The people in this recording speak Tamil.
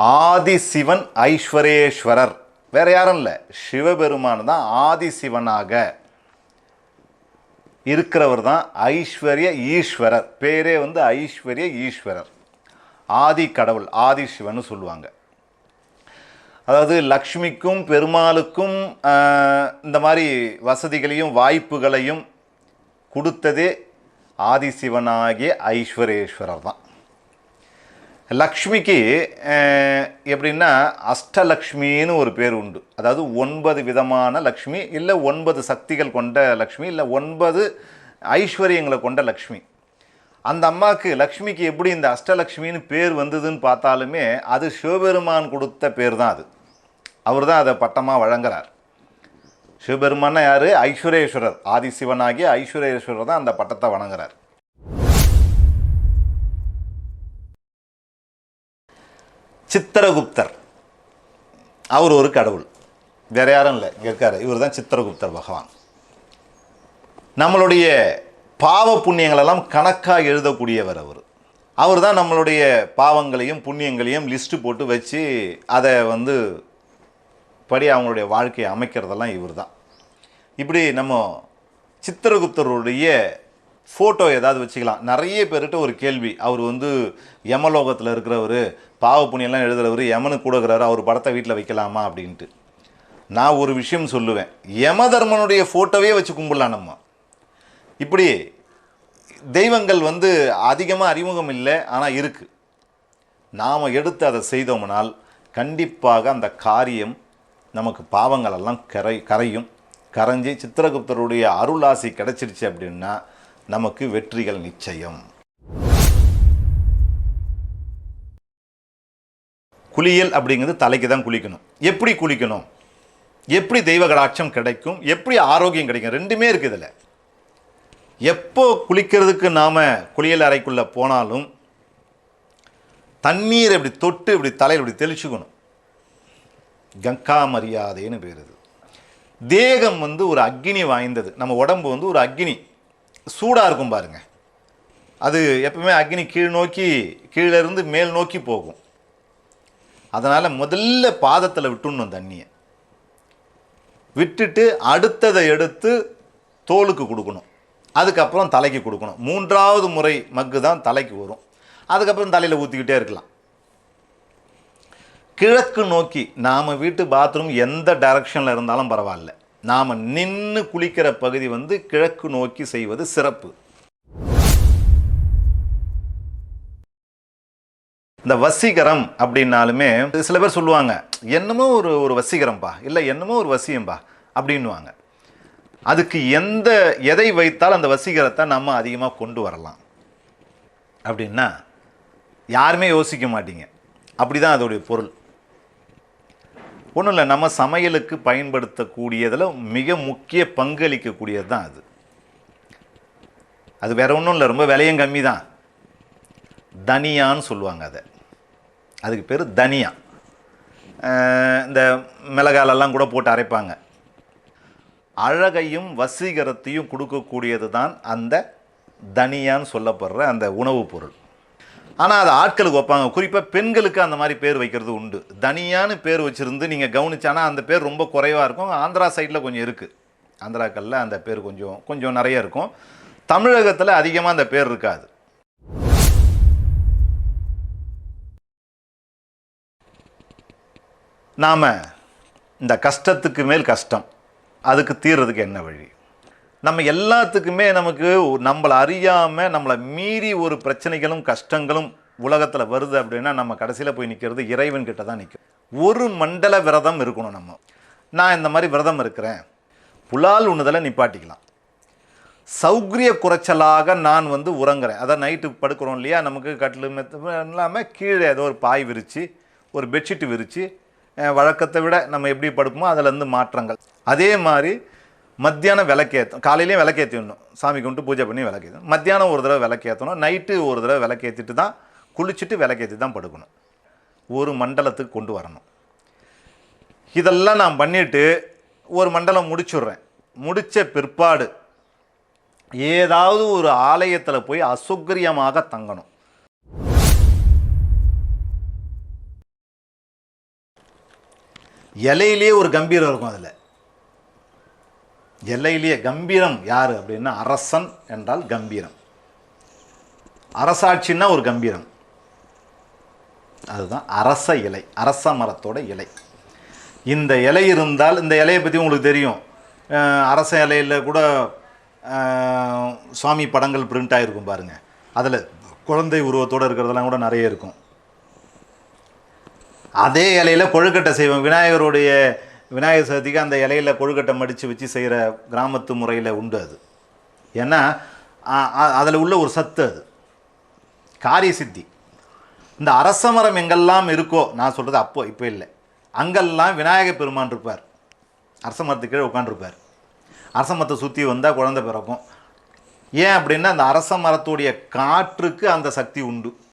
ஆதிசிவன் ஐஸ்வரேஸ்வரர். வேற யாரும் இல்லை. சிவபெருமான் தான் ஆதிசிவனாக இருக்கிறவர் தான் ஐஸ்வர்ய ஈஸ்வரர். பேரே வந்து ஐஸ்வர்ய ஈஸ்வரர். ஆதி கடவுள் ஆதி சிவன்னு சொல்லுவாங்க. அதாவது லக்ஷ்மிக்கும் பெருமாளுக்கும் இந்த மாதிரி வசதிகளையும் வாய்ப்புகளையும் கொடுத்ததே ஆதிசிவனாகிய ஐஸ்வரேஸ்வரர் தான். லக்ஷ்மிக்கு எப்படின்னா அஷ்டலக்ஷ்மின்னு ஒரு பேர் உண்டு. அதாவது ஒன்பது விதமான லக்ஷ்மி இல்லை ஒன்பது சக்திகள் கொண்ட லக்ஷ்மி இல்லை ஒன்பது ஐஸ்வர்யங்களை கொண்ட லக்ஷ்மி. அந்த அம்மாவுக்கு லக்ஷ்மிக்கு எப்படி இந்த அஷ்டலக்ஷ்மின்னு பேர் வந்ததுன்னு பார்த்தாலுமே அது சிவபெருமான் கொடுத்த பேர் தான் அது. அவர் தான் அதை பட்டமாக வழங்குறார். சிவபெருமான்னா யார்? ஐஸ்வரேஸ்வரர். ஆதிசிவனாகிய ஐஸ்வரேஸ்வரர் தான் அந்த பட்டத்தை வணங்குறார். சித்திரகுப்தர். அவர் ஒரு கடவுள். வேற யாரும் இல்லை இங்கே இவர் தான் சித்திரகுப்தர் பகவான். நம்மளுடைய பாவ புண்ணியங்களெல்லாம் கணக்காக எழுதக்கூடியவர் அவர். அவர் தான் நம்மளுடைய பாவங்களையும் புண்ணியங்களையும் லிஸ்ட்டு போட்டு வச்சு அதை வந்து படி அவங்களுடைய வாழ்க்கையை அமைக்கிறதெல்லாம் இவர் தான். இப்படி நம்ம சித்திரகுப்தருடைய ஃபோட்டோ ஏதாவது வச்சுக்கலாம். நிறைய பேர்கிட்ட ஒரு கேள்வி. அவர் வந்து யமலோகத்தில் இருக்கிறவர் பாவ புண்ணியெல்லாம் எழுதுகிறவர் யமனு கூட அவர் படத்தை வீட்டில் வைக்கலாமா அப்படின்ட்டு. நான் ஒரு விஷயம் சொல்லுவேன். யம தர்மனுடைய ஃபோட்டோவே வச்சு கும்பிடலாம் நம்ம. இப்படி தெய்வங்கள் வந்து அதிகமாக அறிமுகம் இல்லை ஆனால் இருக்குது நாம் எடுத்து அதை செய்தோம்னால் கண்டிப்பாக அந்த காரியம் நமக்கு பாவங்களெல்லாம் கரை கரையும். கரைஞ்சி சித்திரகுப்தருடைய அருளாசி கிடச்சிருச்சு அப்படின்னா நமக்கு வெற்றிகள் நிச்சயம். குளியல் அப்படிங்கிறது தலைக்கு தான் குளிக்கணும். எப்படி குளிக்கணும்? எப்படி தெய்வ கடாட்சம் கிடைக்கும்? எப்படி ஆரோக்கியம் கிடைக்கும்? ரெண்டுமே இருக்குது இதில். எப்போ குளிக்கிறதுக்கு நாம் குளியல் அறைக்குள்ளே போனாலும் தண்ணீர் இப்படி தொட்டு இப்படி தலையில் இப்படி தெளிச்சுக்கணும். கங்கா மரியாதைன்னு பேருது தேகம் வந்து ஒரு அக்னி வாய்ந்தது. நம்ம உடம்பு வந்து ஒரு அக்னி. சூடாக இருக்கும் பாருங்கள் அது எப்பவுமே அக்னி கீழ் நோக்கி கீழே இருந்து மேல் நோக்கி போகும். அதனால் முதல்ல பாதத்தில் விட்டுடணும் தண்ணியை. விட்டுட்டு அடுத்ததை எடுத்து தோலுக்கு கொடுக்கணும். அதுக்கப்புறம் தலைக்கு கொடுக்கணும். மூன்றாவது முறை மக்கு தான் தலைக்கு வரும். அதுக்கப்புறம் தலையில் ஊற்றிக்கிட்டே இருக்கலாம். கிழக்கு நோக்கி நாம் வீட்டு பாத்ரூம் எந்த டைரக்ஷனில் இருந்தாலும் பரவாயில்ல. நாம் நின்று குளிக்கிற பகுதி வந்து கிழக்கு நோக்கி செய்வது சிறப்பு. இந்த வசீகரம் அப்படின்னாலுமே சில பேர் சொல்லுவாங்க என்னமோ ஒரு ஒரு வசீகரம்பா இல்லை என்னமோ ஒரு வசியம்பா அப்படின்னுவாங்க. அதுக்கு எந்த எதை வைத்தால் அந்த வசீகரத்தை நம்ம அதிகமாக கொண்டு வரலாம்? அப்படின்னா யாருமே யோசிக்க மாட்டீங்க. அப்படி தான் அதோடைய பொருள். ஒன்றும் இல்லை நம்ம சமையலுக்கு பயன்படுத்தக்கூடியதில் மிக முக்கிய பங்களிக்கக்கூடியது தான் அது. அது வேற ஒன்றும் இல்லை ரொம்ப விலையும் கம்மி தான். தனியான்னு சொல்லுவாங்க அதை. அதுக்கு பேர் தனியா. இந்த மிளகாலெல்லாம் கூட போட்டு அரைப்பாங்க. அழகையும் வசீகரத்தையும் கொடுக்கக்கூடியது தான் அந்த தனியான்னு சொல்லப்படுற அந்த உணவுப் பொருள். ஆனால் அது ஆட்களுக்கு வைப்பாங்க. குறிப்பாக பெண்களுக்கு அந்த மாதிரி பேர் வைக்கிறது உண்டு. தனியான்னு பேர் வச்சுருந்து நீங்கள் கவனிச்சானா அந்த பேர் ரொம்ப குறைவாக இருக்கும். ஆந்திரா சைடில் கொஞ்சம் இருக்குது ஆந்திராக்களில் அந்த பேர் கொஞ்சம் கொஞ்சம் நிறைய இருக்கும். தமிழகத்தில் அதிகமாக அந்த பேர் இருக்காது. நாம் இந்த கஷ்டத்துக்கு மேல் கஷ்டம். அதுக்கு தீர்றதுக்கு என்ன வழி? நம்ம எல்லாத்துக்குமே நமக்கு நம்மளை அறியாமல் நம்மளை மீறி ஒரு பிரச்சனைகளும் கஷ்டங்களும் உலகத்தில் வருது அப்படின்னா நம்ம கடைசியில் போய் நிற்கிறது இறைவன் கிட்ட தான் நிற்கும் ஒரு மண்டல விரதம் இருக்கணும் நம்ம. நான் இந்த மாதிரி விரதம் இருக்கிறேன். புலால் உண்ணுதலை நிப்பாட்டிக்கலாம். சௌகரிய குறைச்சலாக நான் வந்து உறங்குறேன். அதான் நைட்டு படுக்கிறோம் இல்லையா? நமக்கு கட்டில் மெத்த இல்லாமல் கீழே ஏதோ ஒரு பாய் விரித்து ஒரு பெட்ஷீட்டு விரித்து வழக்கத்தை விட நம்ம எப்படி படுப்போமோ அதுலேருந்து மாற்றங்கள். அதே மாதிரி மத்தியானம் விளக்கேற்றும் காலையிலேயே விளக்கேற்றிடணும் சாமி கும்பிட்டு பூஜை பண்ணி விளக்கேற்றணும் மத்தியானம் ஒரு தடவை விளக்கேற்றணும் நைட்டு ஒரு தடவை விளக்கேற்றிட்டு தான் குளிச்சுட்டு விளக்கேற்றி தான் படுக்கணும். ஒரு மண்டலத்துக்கு கொண்டு வரணும். இதெல்லாம் நான் பண்ணிவிட்டு ஒரு மண்டலம் முடிச்சுடுறேன். முடித்த பிற்பாடு ஏதாவது ஒரு ஆலயத்தில் போய் அசுக்கிரியமாக தங்கணும். இலையிலேயே ஒரு கம்பீரம் இருக்கும் அதில். எல்லையிலேயே கம்பீரம் யார் அப்படின்னா அரசன் என்றால் கம்பீரம். அரசாட்சின்னா ஒரு கம்பீரம். அதுதான் அரச இலை அரச மரத்தோட இலை. இந்த இலை இருந்தால் இந்த இலையை பற்றி உங்களுக்கு தெரியும். அரச இலையில் கூட சுவாமி படங்கள் பிரிண்ட் ஆகிருக்கும் பாருங்கள் அதில் குழந்தை உருவத்தோடு இருக்கிறதெல்லாம் கூட நிறைய இருக்கும். அதே இலையில் கொழுக்கட்டை செய்வோம். விநாயகருடைய விநாயகர் சதுர்த்திக்கு அந்த இலையில் கொழுக்கட்டை மடித்து வச்சு செய்கிற கிராமத்து முறையில் உண்டு அது. ஏன்னா அதில் உள்ள ஒரு சத்து அது. காரிய சித்தி இந்த அரச மரம் எங்கெல்லாம் இருக்கோ நான் சொல்கிறது அப்போ இப்போ இல்லை. அங்கெல்லாம் விநாயகர் பெருமான் இருப்பார். அரச மரத்துக்கு கீழே உட்காந்துருப்பார் அரச மரத்தை சுற்றி வந்தால் குழந்தை பிறக்கும். ஏன் அப்படின்னா அந்த அரச மரத்துடைய காற்றுக்கு அந்த சக்தி உண்டு.